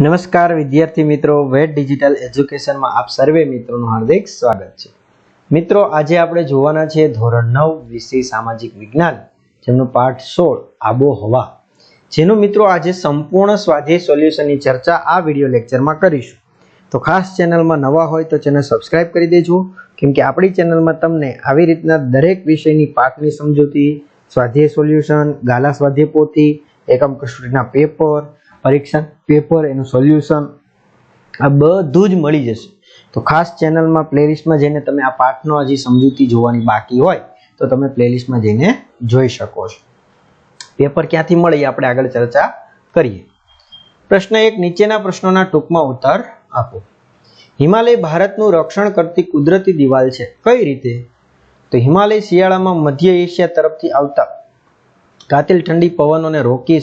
નમસ્કાર વિદ્યાર્થી મિત્રો વેટ ડિજિટલ એજ્યુકેશનમાં આપ સર્વે મિત્રોનું હાર્દિક સ્વાગત છે. મિત્રો, આજે આપણે જોવાના છે ધોરણ નવ વિષય સામાજિક વિજ્ઞાન, જેમનો પાઠ સોળ, આબોહવા. જેનો મિત્રો આજે સંપૂર્ણ સ્વાધ્યાય સોલ્યુશનની ચર્ચા આ વીડિયો લેક્ચરમાં કરીશું. તો ખાસ ચેનલમાં નવા હોય તો ચેનલ સબસ્ક્રાઇબ કરી દેજો, કેમ કે આપણી ચેનલમાં તમને આવી રીતના દરેક વિષયની પાઠની સમજૂતી, સ્વાધ્યાય સોલ્યુશન, ગાલા સ્વાધ્યાય પોથી, એકમ કસોટીના પેપર પરીક્ષા પેપર એનું સોલ્યુશન આ બધું જ મળી જશે. તો ખાસ ચેનલમાં પ્લેલિસ્ટમાં જઈને તમે આ પાઠનો હજી સમજૂતી જોવાની બાકી હોય, તો તમે પ્લેલિસ્ટમાં જઈને જોઈ શકો છો. પેપર ક્યાંથી મળે આપણે આગળ ચર્ચા કરીએ. પ્રશ્ન એક, નીચેના પ્રશ્નોના ટૂંકમાં ઉત્તર આપો. હિમાલય ભારતનું રક્ષણ કરતી કુદરતી દિવાલ છે. કઈ રીતે? તો હિમાલય શિયાળામાં મધ્ય એશિયા તરફથી આવતા, કાતિલ ઠંડી પવનોને રોકી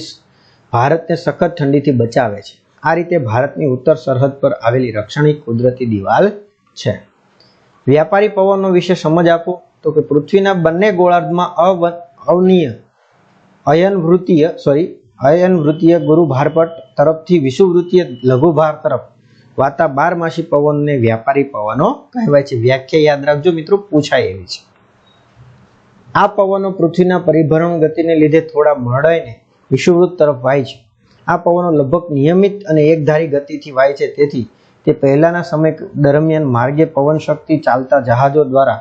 ભારતને સખત ઠંડીથી બચાવે છે. આ રીતે ભારતની ઉત્તર સરહદ પર આવેલી રક્ષણિક કુદરતી દિવાલ છે. વ્યાપારી પવનો વિશે સમજ આપો તો કે પૃથ્વીના બંને ગોળાર્ધમાં અવ, અવનીય અયનવૃત્તીય સોરી અયનવૃત્તીય ગુરુભારપટ તરફથી વિષુવવૃત્તીય લઘુભાર તરફ વાતા બારમાસી પવનને વ્યાપારી પવનો કહેવાય છે. વ્યાખ્યા યાદ રાખજો મિત્રો, પૂછાય એવી છે. આ પવનો પૃથ્વીના પરિભ્રમણ ગતિને લીધે થોડા મરડાઈને વિષુવવૃત્ત તરફ વાય છે. આ પવનો લગભગ નિયમિત અને એકધારી ગતિથી વાય છે. તેથી તે પહેલાના સમય દરમિયાન માર્ગે પવન શક્તિ ચાલતા જહાજો દ્વારા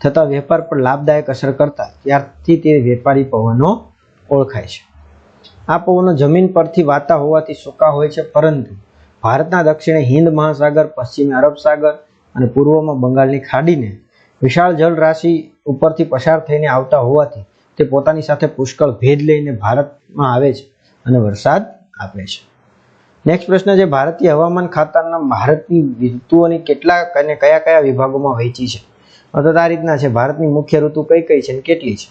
થતા વેપાર પર લાભદાયક અસર કરતા ત્યારથી તે વેપારી પવનો ઓળખાય છે. આ પવનો જમીન પરથી વાતા હોવાથી સૂકા હોય છે. પરંતુ ભારતના દક્ષિણે હિન્દ મહાસાગર, પશ્ચિમે અરબ સાગર અને પૂર્વમાં બંગાળની ખાડીને વિશાળ જળરાશિ ઉપરથી પસાર થઈને આવતા હોવાથી તે પોતાની સાથે પુષ્કળ ભેદ લઈને ભારતમાં આવે છે અને વરસાદ આપે છે. નેક્સ્ટ પ્રશ્ન છે, ભારતીય હવામાન ખાતાના ભારતની ઋતુઓની કેટલા અને કયા કયા વિભાગોમાં વહેંચી છે? તો આ રીતના છે, ભારતની મુખ્ય ઋતુ કઈ કઈ છે અને કેટલી છે?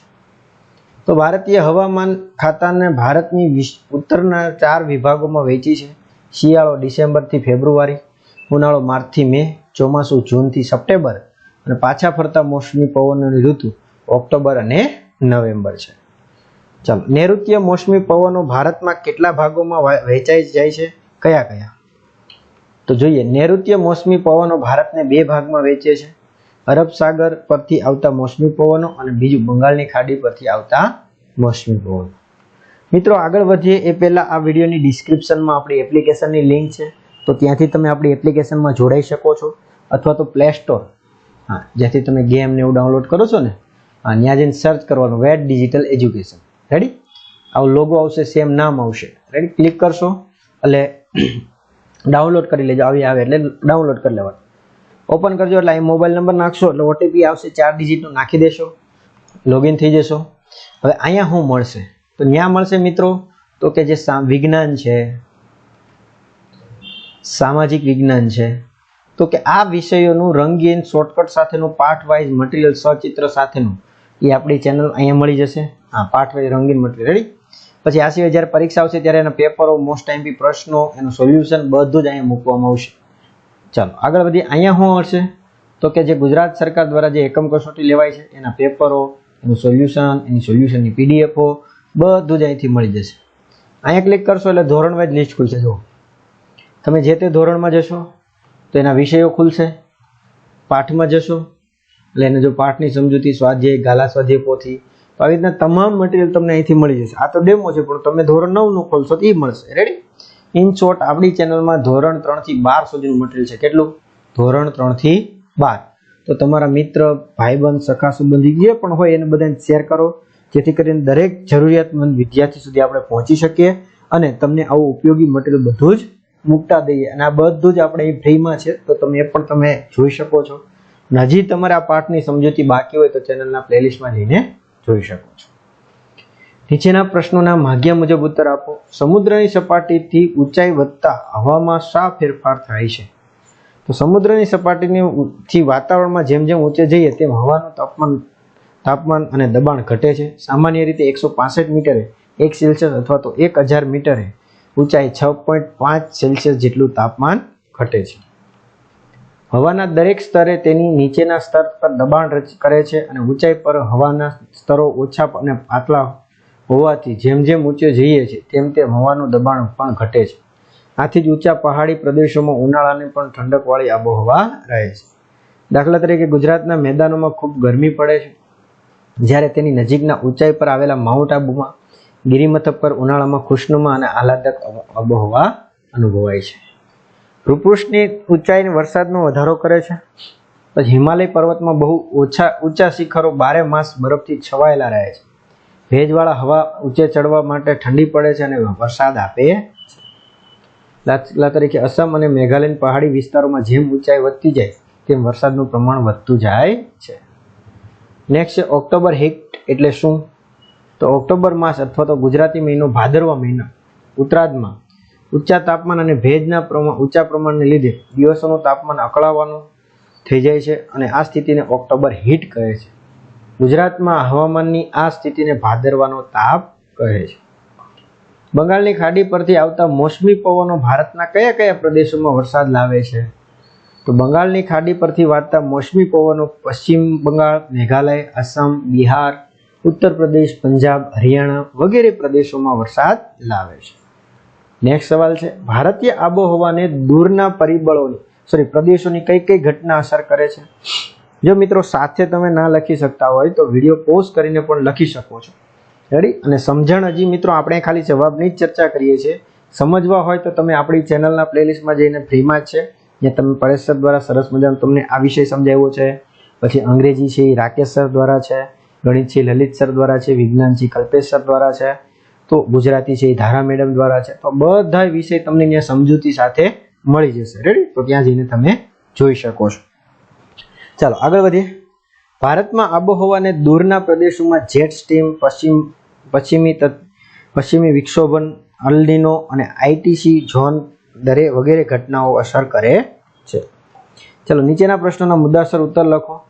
તો ભારતીય હવામાન ખાતાને ભારતની ઉત્તરના ચાર વિભાગોમાં વહેંચી છે. શિયાળો ડિસેમ્બરથી ફેબ્રુઆરી, ઉનાળો માર્ચથી મે, ચોમાસું જૂનથી સપ્ટેમ્બર અને પાછા ફરતા મોસમી પવનોની ઋતુ ઓક્ટોબર અને નવેમ્બર છે. ચાલો, નૈઋત્ય મોસમી પવનો ભારતમાં કેટલા ભાગોમાં વહે- વહેંચાઈ જાય છે? કયા કયા? તો જોઈએ, નૈઋત્ય મોસમી પવનો ભારતને બે ભાગમાં વહેંચે છે. અરબ સાગર પરથી આવતા મોસમી પવનો અને બીજું બંગાળની ખાડી પરથી આવતા મોસમી પવનો. મિત્રો, આગળ વધીએ એ પહેલાં આ વિડીયોની ડિસ્ક્રિપ્શનમાં આપણી એપ્લિકેશનની લિંક છે. તો ત્યાંથી તમે આપણી એપ્લિકેશનમાં જોડાઈ શકો છો. અથવા તો પ્લે સ્ટોર. હા, જ્યાંથી તમે ગેમ ને એવું ડાઉનલોડ કરો છો ને ત્યાં જઈને સર્ચ કરવાનું વેટ ડિજિટલ એજ્યુકેશન રેડી આવું લોગો આવશે સેમ નામ આવશે. રેડી ક્લિક કરશો, એટલે ડાઉનલોડ કરી લેજો. આવી આવે એટલે ડાઉનલોડ કરી લેવાનું. ઓપન કરજો, એટલે અહીં મોબાઈલ નંબર નાખશો, એટલે ઓટીપી આવશે, ચાર ડિજિટનું નાખી દેશો. લોગિન થઈ જશો. હવે અહીંયા શું મળશે? તો ત્યાં મળશે મિત્રો, તો કે જે વિજ્ઞાન છે, સામાજિક વિજ્ઞાન છે, તો કે આ વિષયોનું રંગીન શોર્ટકટ સાથેનું પાર્ટ વાઇઝ મટીરિયલ સચિત્ર સાથેનું એ આપણી ચેનલ અહીંયા મળી જશે. હા પાઠ રંગીન મટીરિયલ. રેડી પછી આ સિવાય જ્યારે પરીક્ષા આવશે ત્યારે એના પેપરો મોસ્ટ ટાઈમ પ્રશ્નો, એનું સોલ્યુશન બધું જ અહીંયા મૂકવામાં આવશે. ચાલો, આગળ વધીએ અહીંયા શું હશે તો કે જે ગુજરાત સરકાર દ્વારા જે એકમ કસોટી લેવાય છે, એના પેપરો એનું સોલ્યુશન એની સોલ્યુશનની પીડીએફો બધું જ અહીંથી મળી જશે. અહીંયા ક્લિક કરશો એટલે ધોરણ વાઇઝ લિસ્ટ ખુલશે, જુઓ. તમે જે તે ધોરણમાં જશો, તો એના વિષયો ખુલશે. પાઠમાં જશો એટલે એને જો પાઠની સમજૂતી, સ્વાધ્યાય, ગાલા સ્વાધ્યાય પોથી, તો આવી રીતના તમામ મટીરિયલ તમને અહીંથી મળી જશે. આ તો ડેમો છે, પણ તમે ધોરણ નવનું ખોલશો તો એ મળશે. રેડી ઇન શોર્ટ આપણી ચેનલમાં ધોરણ ત્રણથી બાર સુધીનું મટીરિયલ છે. કેટલું? ધોરણ ત્રણથી બાર. તો તમારા મિત્ર, ભાઈબંધ, સખા સંબંધી જે પણ હોય એને બધાને શેર કરો. જેથી કરીને દરેક જરૂરિયાતમંદ વિદ્યાર્થી સુધી આપણે પહોંચી શકીએ અને તમને આવું ઉપયોગી મટીરિયલ બધું જ મૂકતા દઈએ. અને આ બધું જ આપણે ફ્રીમાં છે, તો તમે એ પણ તમે જોઈ શકો છો. અને હજી તમારે આ પાઠની સમજૂતી બાકી હોય તો ચેનલના પ્લેલિસ્ટમાં જઈને જોઈ શકો છો. નીચેના પ્રશ્નોના માગ્યા મુજબ ઉત્તર આપો. સમુદ્રની સપાટીથી ઊંચાઈ વધતા હવામાં શા ફેરફાર થાય છે? તો સમુદ્રની સપાટીની થી વાતાવરણમાં જેમ જેમ ઊંચે જઈએ તેમ હવાનું તાપમાન તાપમાન અને દબાણ ઘટે છે. સામાન્ય રીતે એકસો પાસઠ મીટરે એક સેલ્સિયસ અથવા તો એક હજાર મીટરે ઊંચાઈ છ પોઈન્ટ પાંચ સેલ્સિયસ જેટલું તાપમાન ઘટે છે. હવાના દરેક સ્તરે તેની નીચેના સ્તર પર દબાણ કરે છે અને ઊંચાઈ પર હવાના સ્તરો ઓછા અને પાતળા હોવાથી જેમ જેમ ઊંચે જઈએ છીએ, તેમ તેમ હવાનું દબાણ પણ ઘટે છે. આથી જ ઊંચા પહાડી પ્રદેશોમાં ઉનાળાની પણ ઠંડકવાળી આબોહવા રહે છે. દાખલા તરીકે ગુજરાતના મેદાનોમાં ખૂબ ગરમી પડે છે. જ્યારે તેની નજીકના ઊંચાઈ પર આવેલા માઉન્ટ આબુમાં ગિરિમથક પર ઉનાળામાં ખુશનુમા અને આહલાદક આબોહવા અનુભવાય છે. ભૂપૃષ્ઠની ઊંચાઈ વરસાદનો વધારો કરે છે? પછી હિમાલય પર્વતમાં બહુ ઓછા, ઊંચા શિખરો બારે માસ બરફથી છવાયેલા રહે છે. ભેજવાળા હવા ઊંચે ચડવા માટે ઠંડી પડે છે અને વરસાદ આપે દાખલા તરીકે અસમ અને મેઘાલયના પહાડી વિસ્તારોમાં જેમ ઊંચાઈ વધતી જાય, તેમ વરસાદનું પ્રમાણ વધતું જાય છે. નેક્સ્ટ ઓક્ટોબર હિટ એટલે શું? તો ઓક્ટોબર માસ અથવા તો ગુજરાતી મહિનો ભાદરવા મહિનો, ઉત્તરાર્ધમાં ઊંચા તાપમાન અને ભેજના પ્રમાણ, ઊંચા પ્રમાણને લીધે દિવસોનું તાપમાન અકળાવવાનું થઈ જાય છે અને આ સ્થિતિને ઓક્ટોબર હીટ કહે છે. ગુજરાતમાં હવામાનની આ સ્થિતિને ભાદરવાનો તાપ કહે છે. બંગાળની ખાડી પરથી આવતા મોસમી પવનો ભારતના કયા કયા પ્રદેશોમાં વરસાદ લાવે છે? તો બંગાળની ખાડી પરથી વાતા મોસમી પવનો પશ્ચિમ બંગાળ, મેઘાલય, આસામ, બિહાર, ઉત્તર પ્રદેશ, પંજાબ, હરિયાણા વગેરે પ્રદેશોમાં વરસાદ લાવે છે. નેક્સ્ટ સવાલ છે, ભારતીય આબોહવાને દૂરના પરિબળોની સોરી પ્રદેશોની કઈ કઈ ઘટના અસર કરે છે? જો મિત્રો સાથે તમે ના લખી શકતા હોય તો વીડિયો પોઝ કરીને પણ લખી શકો છો. રેડી અને સમજણ હજી મિત્રો આપણે ખાલી જવાબની જ ચર્ચા કરીએ છીએ. સમજવા હોય તો તમે આપણી ચેનલના પ્લેલિસ્ટમાં જઈને ફ્રીમાં જ છે. જ્યાં તમે પરેશ સર દ્વારા સરસ મજાનો તમને આ વિષય સમજાવ્યો છે. પછી અંગ્રેજી છે રાકેશ સર દ્વારા છે. ગણિત છે, લલિત સર દ્વારા છે. વિજ્ઞાન છે, કલ્પેશ સર દ્વારા છે. તો ગુજરાતી છે એ ધારા મેડમ દ્વારા છે. તો બધા વિષય તમને ત્યાં સમજૂતી સાથે મળી જશે. રેડી તો ત્યાં જઈને તમે જોઈ શકો છો. ચાલો, આગળ વધીએ. ભારતમાં આબોહવાને દૂરના પ્રદેશોમાં જેટ સ્ટીમ, પશ્ચિમ, પશ્ચિમી પશ્ચિમી વિક્ષોભન, અલ્ડિનો અને આઈટીસી ઝોન દરે વગેરે ઘટનાઓ અસર કરે છે. ચલો, નીચેના પ્રશ્નોના મુદ્દાસર ઉત્તર લખો.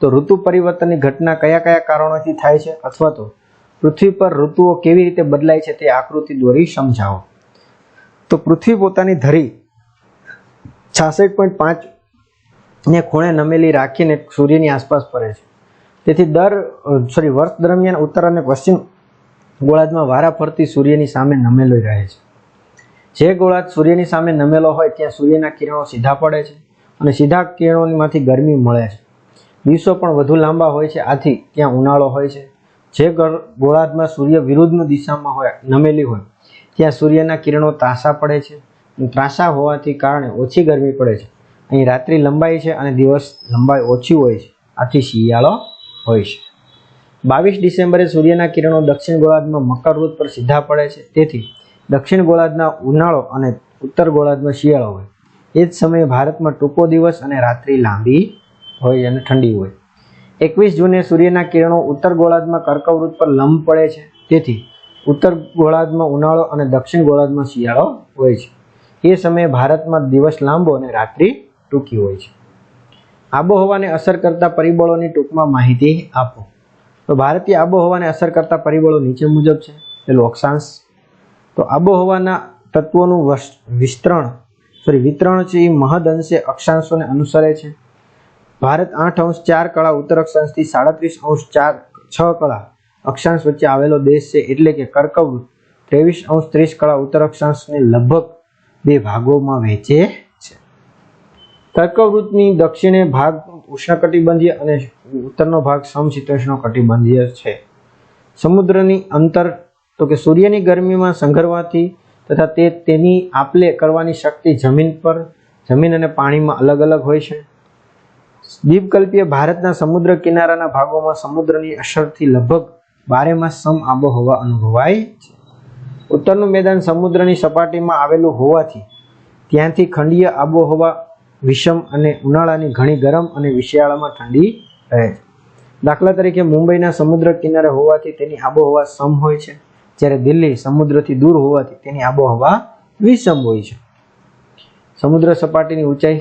તો ઋતુ પરિવર્તનની ઘટના કયા કયા કારણોથી થાય છે? અથવા તો પૃથ્વી પર ઋતુઓ કેવી રીતે બદલાય છે તે આકૃતિ દોરી સમજાવો. તો પૃથ્વી પોતાની ધરી છાસઠ પોઈન્ટ પાંચ ને ખૂણે નમેલી રાખીને સૂર્યની આસપાસ ફરે છે. તેથી દર સોરી વર્ષ દરમિયાન ઉત્તર અને પશ્ચિમ ગોળાર્ધમાં વારા ફરતી સૂર્યની સામે નમેલો રહે છે. જે ગોળાર્ધ સૂર્યની સામે નમેલો હોય ત્યાં સૂર્યના કિરણો સીધા પડે છે અને સીધા કિરણોમાંથી ગરમી મળે છે. દિવસો પણ વધુ લાંબા હોય છે, આથી ત્યાં ઉનાળો હોય છે. જે ગળ- ગોળાર્ધમાં સૂર્ય વિરુદ્ધની દિશામાં હોય, નમેલી હોય, ત્યાં સૂર્યના કિરણો ત્રાસા પડે છે ત્રાંસા હોવાથી કારણે ઓછી ગરમી પડે છે. અહીં રાત્રિ લંબાઈ છે અને દિવસ લંબાઈ ઓછી હોય છે. આથી શિયાળો હોય છે. બાવીસ ડિસેમ્બરે સૂર્યના કિરણો દક્ષિણ ગોળાર્ધમાં મકર ઋત પર સીધા પડે છે. તેથી દક્ષિણ ગોળાર્ધના ઉનાળો અને ઉત્તર ગોળાર્ધમાં શિયાળો હોય. એ જ સમયે ભારતમાં ટૂંકો દિવસ અને રાત્રિ લાંબી હોય અને ઠંડી હોય. એકવીસ જૂને સૂર્યના કિરણો ઉત્તર ગોળાર્ધમાં કર્કવૃત પર લંબ પડે છે. તેથી ઉત્તર ગોળાર્ધમાં ઉનાળો અને દક્ષિણ ગોળાર્ધમાં શિયાળો હોય છે. એ સમયે ભારતમાં દિવસ લાંબો અને રાત્રિ ટૂંકી હોય છે. આબોહવાને અસર કરતા પરિબળોની ટૂંકમાં માહિતી આપો. તો ભારતીય આબોહવાને અસર કરતા પરિબળો નીચે મુજબ છે. પેલું અક્ષાંશ તો આબોહવાના તત્વોનું વસ- વિસ્તરણ સોરી વિતરણ છે એ મહદ અંશે અક્ષાંશોને અનુસરે છે. ભારત આઠ અંશ ચાર કળા, ઉત્તર અક્ષાંશથી સાડત્રીસ અંશ ચાર, છ કળા અક્ષાંશ વચ્ચે આવેલો દેશ છે એટલે કે કર્કવૃત. ત્રેવીસ અંશ ત્રીસ કળા, ઉત્તર અક્ષાંશને લગભગ બે ભાગોમાં વહેંચે છે. કર્કવૃતની દક્ષિણે ભાગ ઉષ્ણકટિબંધીય અને ઉત્તરનો ભાગ સમશીતોષ્ણ કટિબંધીય છે. સમુદ્રની અંતર, તો કે સૂર્યની ગરમીમાં સંઘરવાથી તથા તે તેની આપલે કરવાની શક્તિ જમીન પર, જમીન અને પાણીમાં અલગ અલગ હોય છે. દ્વીપકલ્પીય ભારતના સમુદ્ર કિનારાના ભાગોમાં સમુદ્રની અસરથી લગભગ બારે માસ સમ આબોહવા અનુભવાય છે. ઉત્તરનું મેદાન સમુદ્રની સપાટીમાં આવેલું હોવાથી ત્યાંથી ખંડીય આબોહવા વિષમ અને ઉનાળાની ઘણી ગરમ અને વિશિયાળામાં ઠંડી રહે છે. દાખલા તરીકે મુંબઈના સમુદ્ર કિનારે હોવાથી તેની આબોહવા સમ હોય છે. જ્યારે દિલ્હી સમુદ્રથી દૂર હોવાથી તેની આબોહવા વિષમ હોય છે. સમુદ્ર સપાટીની ઊંચાઈ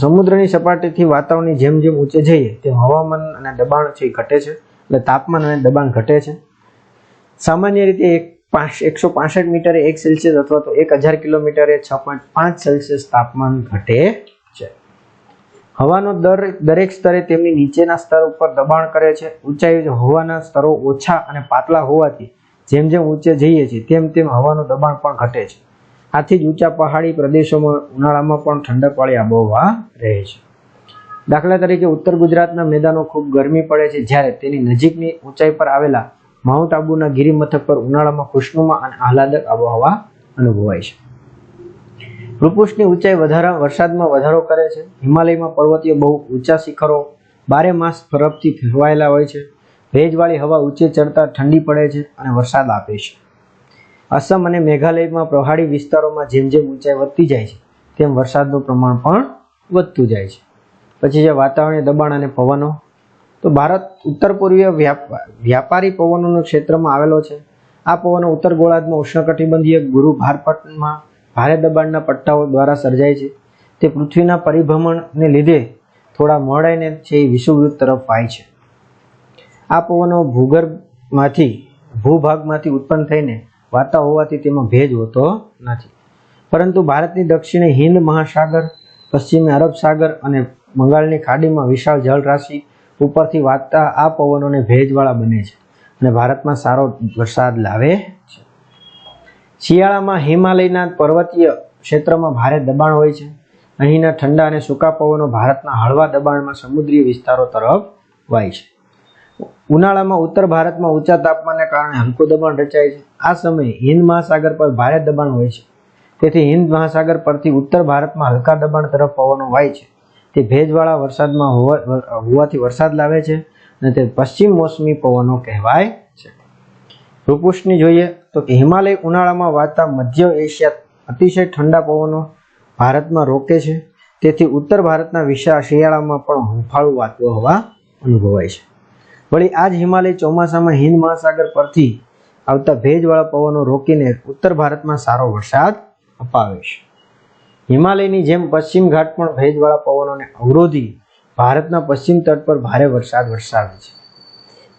સમુદ્રની સપાટીથી વાતાવરણની જેમ જેમ ઊંચે જઈએ, તેમ હવામાન અને દબાણ છે એ ઘટે છે. એટલે તાપમાન અને દબાણ ઘટે છે. સામાન્ય રીતે એક પાંચ, એકસો પાસઠ મીટરે એક સેલ્સિયસ અથવા તો એક હજાર કિલોમીટરે છ પોઈન્ટ પાંચ સેલ્સિયસ તાપમાન ઘટે છે. હવાનો દર દરેક સ્તરે તેમની નીચેના સ્તર ઉપર દબાણ કરે છે. ઊંચાઈ હવાના સ્તરો ઓછા અને પાતળા હોવાથી જેમ જેમ ઊંચે જઈએ છીએ, તેમ તેમ હવાનું દબાણ પણ ઘટે છે. આથી જ ઊંચા પહાડી પ્રદેશોમાં ઉનાળામાં પણ ઠંડકવાળી આબોહવા રહે છે. દાખલા તરીકે ઉત્તર ગુજરાતના મેદાનો ખૂબ ગરમી પડે છે જ્યારે તેની નજીકની ઊંચાઈ પર આવેલા માઉન્ટ આબુના ગિરિમથક પર ઉનાળામાં ખુશનુમા અને આહલાદક આબોહવા અનુભવાય છે. ભૂપુષ્ઠની ઊંચાઈ વધારા, વરસાદમાં વધારો કરે છે. હિમાલયમાં પર્વતીય બહુ ઊંચા શિખરો બારે માસ બરફથી ફેરવાયેલા હોય છે. ભેજવાળી હવા ઊંચે ચડતા ઠંડી પડે છે અને વરસાદ આપે છે. અસમ અને મેઘાલયમાં પહાડી વિસ્તારોમાં જેમ જેમ ઊંચાઈ વધતી જાય છે, તેમ વરસાદનું પ્રમાણ પણ વધતું જાય છે. પછી છે વાતાવરણીય દબાણ અને પવનો. તો ભારત ઉત્તર પૂર્વીય વ્યાપ- વ્યાપારી પવનોના ક્ષેત્રમાં આવેલો છે. આ પવનો ઉત્તર ગોળાર્ધમાં ઉષ્ણકટિબંધીય ગુરુ ભારપટમાં ભારે દબાણના પટ્ટાઓ દ્વારા સર્જાય છે. તે પૃથ્વીના પરિભ્રમણને લીધે થોડા મોડાઈને છે એ વિષુવવૃત્ત તરફ વાય છે. આ પવનો ભૂગર્ભમાંથી, ભૂભાગમાંથી ઉત્પન્ન થઈને વાતા હોવાથી તેમાં ભેજ હોતો નથી. પરંતુ ભારતની દક્ષિણે હિન્દ મહાસાગર, પશ્ચિમે અરબ સાગર અને બંગાળની ખાડીમાં વિશાળ જળરાશિ ઉપરથી વાતા આ પવનોને ભેજવાળા બને છે અને ભારતમાં સારો વરસાદ લાવે છે. શિયાળામાં હિમાલયના પર્વતીય ક્ષેત્રમાં ભારે દબાણ હોય છે. અહીંના ઠંડા અને સૂકા પવનો ભારતના હળવા દબાણમાં સમુદ્રીય વિસ્તારો તરફ વાય છે. ઉનાળામાં ઉત્તર ભારતમાં ઊંચા તાપમાનને કારણે હલકું દબાણ રચાય છે. આ સમયે હિન્દ મહાસાગર પર ભારે દબાણ હોય છે. તેથી હિન્દ મહાસાગર પરથી ઉત્તર ભારતમાં હલકા દબાણ તરફ પવનો વાય છે. તે ભેજવાળા વરસાદમાં હોવાથી વરસાદ લાવે છે અને તે પશ્ચિમ મોસમી પવનો કહેવાય છે. રૂપુષ્ણની જોઈએ તો કે હિમાલય ઉનાળામાં વાતા મધ્ય એશિયા અતિશય ઠંડા પવનો ભારતમાં રોકે છે. તેથી ઉત્તર ભારતના વિશાળ શિયાળામાં પણ હુંફાળું વાતું હવા અનુભવાય છે. વળી આ જ હિમાલય ચોમાસામાં હિન્દ મહાસાગર પરથી આવતા ભેજવાળા પવનો રોકીને ઉત્તર ભારતમાં સારો વરસાદ અપાવે છે. હિમાલયની જેમ પશ્ચિમ ઘાટ પણ ભેજવાળા પવનોને અવરોધી ભારતના પશ્ચિમ તટ પર ભારે વરસાદ વરસાવે છે.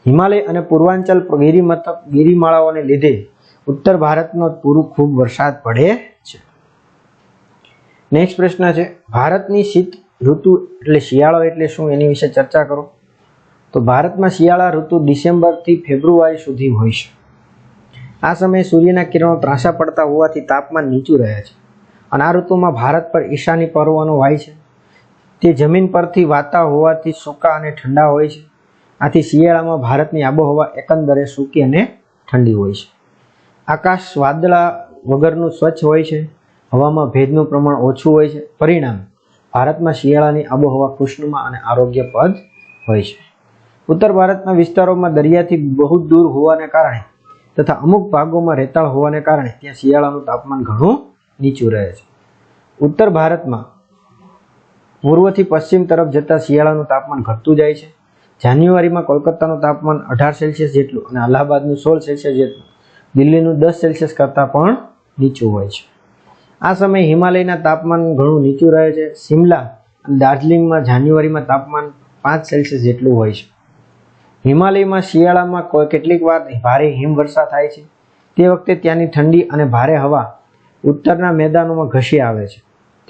હિમાલય અને પૂર્વાંચલ ગિરિમથક ગિરિમાળાઓને લીધે ઉત્તર ભારતનો પૂરું ખૂબ વરસાદ પડે છે. નેક્સ્ટ પ્રશ્ન છે, ભારતની શીત ઋતુ એટલે શિયાળો એટલે શું એની વિશે ચર્ચા કરો? તો ભારતમાં શિયાળા ઋતુ ડિસેમ્બરથી ફેબ્રુઆરી સુધી હોય છે. આ સમયે સૂર્યના કિરણો ત્રાસા પડતા હોવાથી તાપમાન નીચું રહે છે અને આ ઋતુમાં ભારત પર ઈશાની પર્વનો વાય છે. તે જમીન પરથી વાતા હોવાથી સૂકા અને ઠંડા હોય છે. આથી શિયાળામાં ભારતની આબોહવા એકંદરે સૂકી અને ઠંડી હોય છે. આકાશ વાદળા વગરનું સ્વચ્છ હોય છે. હવામાં ભેજનું પ્રમાણ ઓછું હોય છે. પરિણામ ભારતમાં શિયાળાની આબોહવા ખુશનુમા અને આરોગ્યપ્રદ હોય છે. ઉત્તર ભારતના વિસ્તારોમાં દરિયાથી બહુ દૂર હોવાને કારણે તથા અમુક ભાગોમાં રેતાળ હોવાને કારણે ત્યાં શિયાળાનું તાપમાન ઘણું નીચું રહે છે. ઉત્તર ભારતમાં પૂર્વથી પશ્ચિમ તરફ જતા શિયાળાનું તાપમાન ઘટતું જાય છે. જાન્યુઆરીમાં કોલકાતાનું તાપમાન અઢાર સેલ્સિયસ જેટલું અને અલ્હાબાદનું સોળ સેલ્સિયસ જેટલું. દિલ્હીનું દસ સેલ્સિયસ કરતાં પણ નીચું હોય છે. આ સમયે હિમાલયના તાપમાન ઘણું નીચું રહે છે. શિમલા અને દાર્જિલિંગમાં જાન્યુઆરીમાં તાપમાન પાંચ સેલ્સિયસ જેટલું હોય છે. હિમાલયમાં, શિયાળામાં કોઈ કેટલીક વાર ભારે હિમવર્ષા થાય છે. તે વખતે ત્યાંની ઠંડી અને ભારે હવા ઉત્તરના મેદાનોમાં ઘસી આવે છે.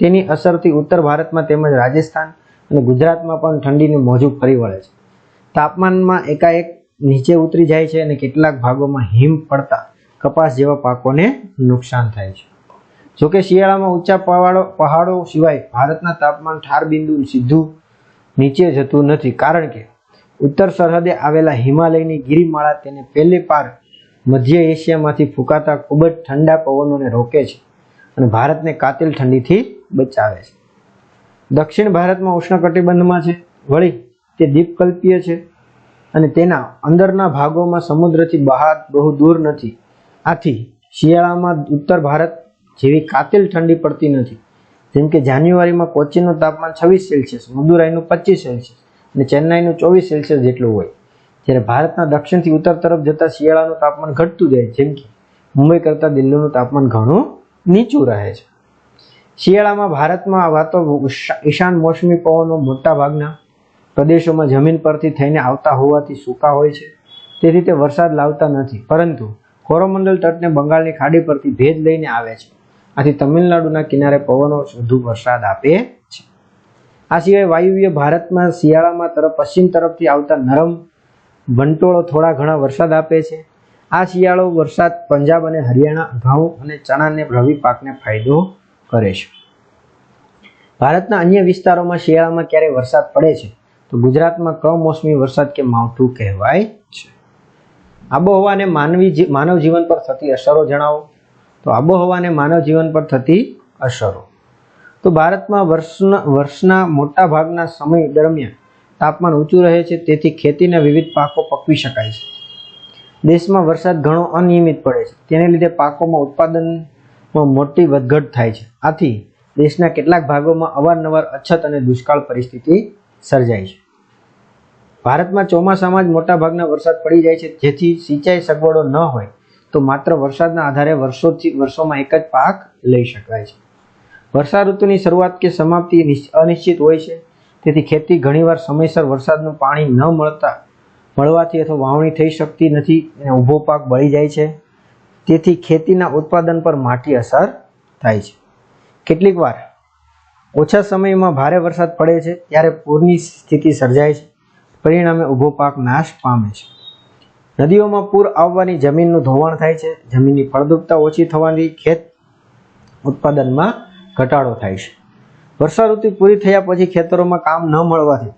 તેની અસરથી ઉત્તર ભારતમાં તેમજ રાજસ્થાન અને ગુજરાતમાં પણ ઠંડીનું મોજું ફરી વળે છે. તાપમાનમાં એકાએક નીચે ઉતરી જાય છે અને કેટલાક ભાગોમાં હિમ પડતા કપાસ જેવા પાકોને નુકસાન થાય છે. જોકે શિયાળામાં ઊંચા પહાડો પહાડો સિવાય ભારતના તાપમાન ઠાર બિંદુ સીધું નીચે જતું નથી. કારણ કે ઉત્તર સરહદે આવેલા હિમાલયની ગિરિમાળા તેને પહેલી પાર મધ્ય એશિયામાંથી ફૂંકાતા ખૂબ જ ઠંડા પવનોને રોકે છે અને ભારતને કાતિલ ઠંડીથી બચાવે છે. દક્ષિણ ભારતમાં ઉષ્ણકટિબંધમાં છે. વળી તે દ્વીપકલ્પીય છે અને તેના અંદરના ભાગોમાં સમુદ્રથી બહાર બહુ દૂર નથી. આથી શિયાળામાં ઉત્તર ભારત જેવી કાતિલ ઠંડી પડતી નથી. જેમ કે જાન્યુઆરીમાં કોચીનું તાપમાન છવ્વીસ સેલ્સિયસ, મદુરાઈનું પચીસ સેલ્સિયસ અને ચેન્નાઈનું ચોવીસ સેલ્સિયસ જેટલું હોય. જ્યારે ભારતના દક્ષિણથી ઉત્તર તરફ જતા શિયાળાનું તાપમાન ઘટતું જાય, જેમ કે મુંબઈ કરતાં દિલ્હીનું તાપમાન ઘણું નીચું રહે છે. શિયાળામાં ભારતમાં વાતો ઈશાન મોસમી પવનો મોટા ભાગના પ્રદેશોમાં જમીન પરથી થઈને આવતા હોવાથી સૂકા હોય છે. તેથી તે વરસાદ લાવતા નથી, પરંતુ કોરોમંડલ તટને બંગાળની ખાડી પરથી ભેજ લઈને આવે છે. આથી તમિલનાડુના કિનારે પવનો વધુ વરસાદ આપે આ સિવાય વાયુવ્ય ભારતમાં શિયાળામાં તરફ, પશ્ચિમ તરફથી આવતા નરમ વંટોળો થોડા ઘણા વરસાદ આપે છે. આ શિયાળો વરસાદ પંજાબ અને હરિયાણા ઘઉં અને ચણાને રવિ પાકને ફાયદો કરે છે. ભારતના અન્ય વિસ્તારોમાં શિયાળામાં ક્યારે વરસાદ પડે છે? તો ગુજરાતમાં કમોસમી વરસાદ કે માવઠું કહેવાય છે. આબોહવાને માનવી માનવ જીવન પર થતી અસરો જણાવો. તો આબોહવાને માનવ જીવન પર થતી અસરો. તો ભારતમાં વર્ષના વર્ષના મોટા ભાગના સમય દરમિયાન તાપમાન ઊંચું રહે છે, તેથી ખેતીના વિવિધ પાકો પકવી શકાય છે. દેશમાં વરસાદ ઘણો અનિયમિત પડે છે. તેને લીધે પાકોમાં ઉત્પાદનમાં મોટી વધઘટ થાય છે. આથી દેશના કેટલાક ભાગોમાં અવારનવાર અછત અને દુષ્કાળ પરિસ્થિતિ સર્જાય છે. ભારતમાં ચોમાસામાં જ મોટાભાગના વરસાદ પડી જાય છે. જેથી સિંચાઈ સગવડો ન હોય, તો માત્ર વરસાદના આધારે વર્ષોથી, વર્ષોમાં એક જ પાક લઈ શકાય છે. વર્ષા ઋતુની શરૂઆત કે સમાપ્તિ અનિશ્ચિત હોય છે. તેથી ખેતી ઘણીવાર સમયસર વરસાદનું પાણી ન મળતા, મળવાથી અથવા વાવણી થઈ શકતી નથી અને ઊભો પાક બળી જાય છે. તેથી ખેતીના ઉત્પાદન પર માઠી અસર થાય છે. કેટલીક વાર ઓછા સમયમાં ભારે વરસાદ પડે છે, ત્યારે પૂરની સ્થિતિ સર્જાય છે. પરિણામે ઊભો પાક નાશ પામે છે. નદીઓમાં પૂર આવવાની જમીનનું ધોવાણ થાય છે. જમીનની ફળદ્રુપતા ઓછી થવાની, ખેત ઉત્પાદનમાં ઘટાડો થાય છે. વર્ષા ઋતુ પૂરી થયા પછી ખેતરોમાં કામ ન મળવાથી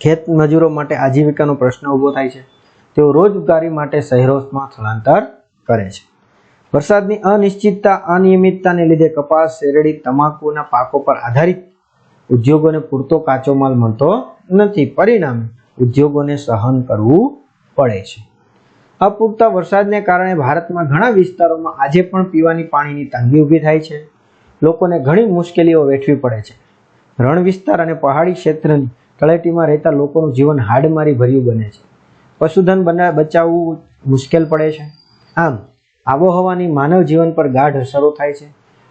ખેત મજૂરો માટે આજીવિકાનો પ્રશ્ન ઊભો થાય છે. તેઓ રોજગારી માટે શહેરોમાં સ્થળાંતર કરે છે. વરસાદની અનિશ્ચિતતા, અનિયમિતતાને લીધે કપાસ, શેરડી, તમાકુના પાકો પર આધારિત ઉદ્યોગોને પૂરતો કાચો માલ મળતો નથી. પરિણામે ઉદ્યોગોને સહન કરવું પડે છે. અપૂરતા વરસાદને કારણે ભારતમાં ઘણા વિસ્તારોમાં આજે પણ પીવાની પાણીની તંગી ઊભી થાય છે. લોકોને ઘણી મુશ્કેલીઓ વેઠવી પડે છે. રણ વિસ્તાર અને પહાડી ક્ષેત્રની તળેટીમાં રહેતા લોકોનું જીવન હાડમારી ભર્યું બને છે. પશુધન બના બચાવવું મુશ્કેલ પડે છે. આમ, આબોહવાની માનવ જીવન પર ગાઢ અસરો થાય છે.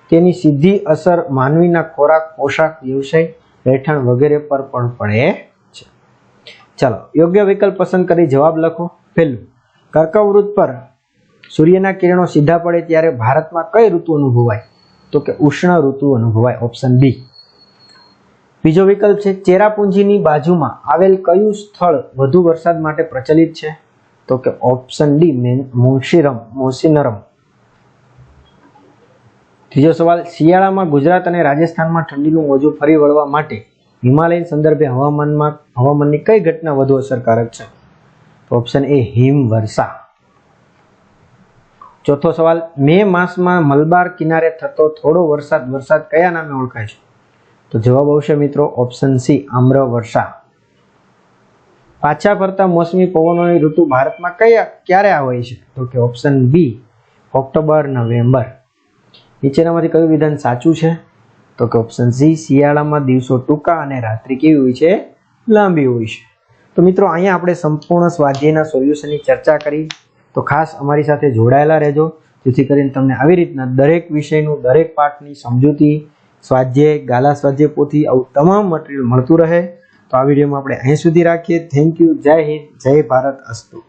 તેની સીધી અસર માનવીના ખોરાક, પોશાક, વ્યવસાય, રહેઠાણ વગેરે પર પણ પડે છે. ચાલો, યોગ્ય વિકલ્પ પસંદ કરી જવાબ લખો. પહેલું કર્કવૃત પર સૂર્યના કિરણો સીધા પડે ત્યારે ભારતમાં કઈ ઋતુ અનુભવાય? તો કે ઉષ્ણ ઋતુ અનુભવાય ઓપ્શન બી બીજો વિકલ્પ છે, ચેરાપુંજીની બાજુમાં આવેલ કયું સ્થળ વધુ વરસાદ માટે પ્રચલિત છે? તો કે ઓપ્શન ડી મુન્શીરમ મોસીનરમ ત્રીજો સવાલ, શિયાળામાં ગુજરાત અને રાજસ્થાનમાં ઠંડીનું મોજું ફરી વળવા માટે હિમાલયન સંદર્ભે હવામાનમાં, હવામાનની કઈ ઘટના વધુ અસરકારક છે? ઓપ્શન એ હિમવર્ષા. ચોથો સવાલ, મે માસમાં મલબાર કિનારે થતો થોડો વરસાદ વરસાદ કયા નામે ઓળખાય છે? તો જવાબ આવશે મિત્રો ઓપ્શન સી આમ્ર વર્ષા પાછા ફરતા મોસમી પવનોની ઋતુ ભારતમાં કયા, ક્યારે હોય છે? તો કે ઓપ્શન બી, ઓક્ટોબર, નવેમ્બર. નીચેનામાંથી કયું વિધાન સાચું છે? તો કે ઓપ્શન સી, શિયાળામાં દિવસો ટૂંકા અને રાત્રિ કેવી હોય છે? લાંબી હોય છે. તો મિત્રો, અહીંયા આપણે સંપૂર્ણ સ્વાધ્યાયના સોલ્યુશનની ચર્ચા કરી. તો ખાસ અમારી સાથે જોડાયેલા રહેજો. જેથી કરીને તમને આવી રીતના દરેક વિષયનું, દરેક પાઠની સમજૂતી, સ્વાધ્યાય, ગાલા સ્વાધ્યાય પોથી આવું તમામ મટીરિયલ મળતું રહે. તો આ વિડીયોમાં આપણે અહીં સુધી રાખીએ. થેન્ક યુ જય હિન્દ. જય ભારત. અસ્તુ.